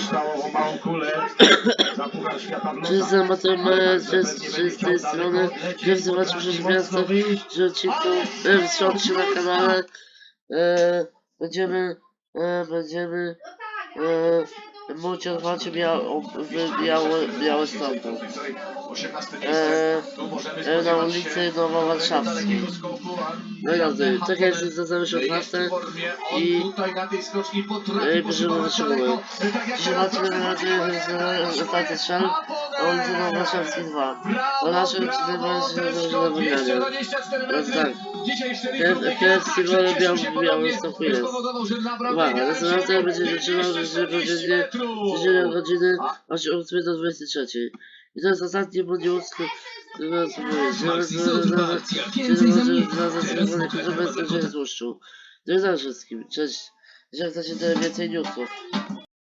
Stało o małą kulę. Za Puchar Świata w Wszyscy lotach. amatorze z, z, z tej strony, że zobaczył przez miasto, że odcinku e, wstrzał się na kanale. E, będziemy, e, będziemy e, mówić o w Białe, Białestoku. 18 E, miejsce. Tu możemy e, na spodziewać ulicy się Nowowarszawskiej. dalekiego skoku, a No i dobrze, tak jest zazwyczaj jest 16 w formie. On i na e, bierzemy. Tak jak Dzisiaj macie wraca nadzieję, na ulicy Nowowarszawskiej 2. Brawo, To nasze brawo, odczytywanie się do wygrania. 224 metry. tak. Cieszył biał- się biały że nabrał Uwaga, siły. będzie zaczynał, że 240 będzie godziny, godziny od 8 do 23. I co powiedzieć, że że- że- tłuszczu. Dziękuję wszystkim, cześć. Jeżeli chcecie tyle więcej newsów,